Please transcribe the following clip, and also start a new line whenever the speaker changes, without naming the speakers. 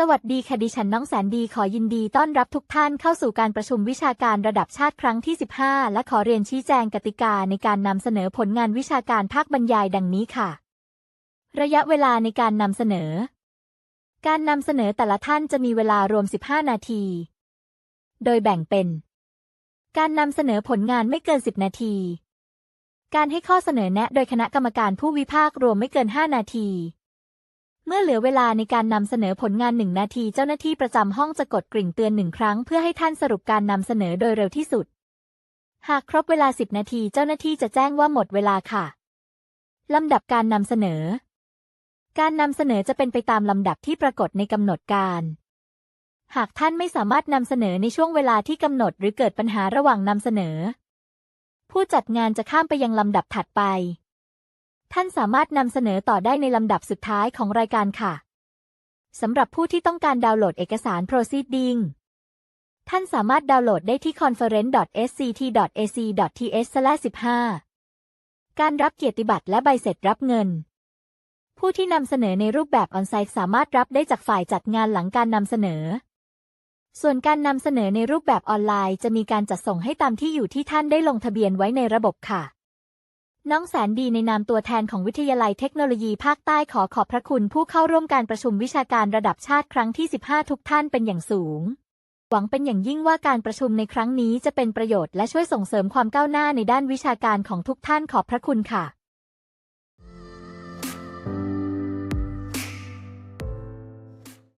สวัสดีค่ะดิฉันน้องแสนดีขอยินดีต้อนรับทุกท่านเข้าสู่การประชุมวิชาการระดับชาติครั้งที่ 15 และขอเรียนชี้แจงกติกาในการนำเสนอผลงานวิชาการภาคบรรยายดังนี้ค่ะ ระยะเวลาในการนำเสนอ การนำเสนอแต่ละท่านจะมีเวลารวม 15 นาที โดยแบ่งเป็น การนำเสนอผลงานไม่เกิน 10 นาที การให้ข้อเสนอแนะโดยคณะกรรมการผู้วิพากษ์รวมไม่เกิน 5 นาที เมื่อเหลือเวลาในการนำเสนอผลงานหนึ่งนาทีเจ้าหน้าที่ประจำห้องจะกดกริ่งเตือนหนึ่งครั้งเพื่อให้ท่านสรุปการนำเสนอโดยเร็วที่สุด หากครบเวลา 10 นาทีเจ้าหน้าที่จะแจ้งว่าหมดเวลาค่ะ ลำดับการนำเสนอ การนำเสนอจะเป็นไปตามลำดับที่ปรากฏในกำหนดการ หากท่านไม่สามารถนำเสนอในช่วงเวลาที่กำหนดหรือเกิดปัญหาระหว่างนำเสนอ ผู้จัดงานจะข้ามไปยังลำดับถัดไป ท่านสามารถนำเสนอต่อได้ในลำดับสุดท้ายของรายการค่ะ สำหรับผู้ที่ต้องการดาวน์โหลดเอกสาร Proceeding ท่านสามารถดาวน์โหลดได้ที่ conference.sct.ac.th/15 การรับเกียรติบัตรและใบเสร็จรับเงิน ผู้ที่นำเสนอในรูปแบบออนไซต์สามารถรับได้จากฝ่ายจัดงานหลังการนำเสนอ ส่วนการนำเสนอในรูปแบบออนไลน์จะมีการจัดส่งให้ตามที่อยู่ที่ท่านได้ลงทะเบียนไว้ในระบบค่ะ น้องแสนดีในนามตัวแทนของวิทยาลัยเทคโนโลยีภาคใต้ขอขอบพระคุณผู้เข้าร่วมการประชุมวิชาการระดับชาติครั้งที่ 15 ทุกท่านเป็นอย่างสูง หวังเป็นอย่างยิ่งว่าการประชุมในครั้งนี้จะเป็นประโยชน์และช่วยส่งเสริมความก้าวหน้าในด้านวิชาการของทุกท่านขอบพระคุณค่ะ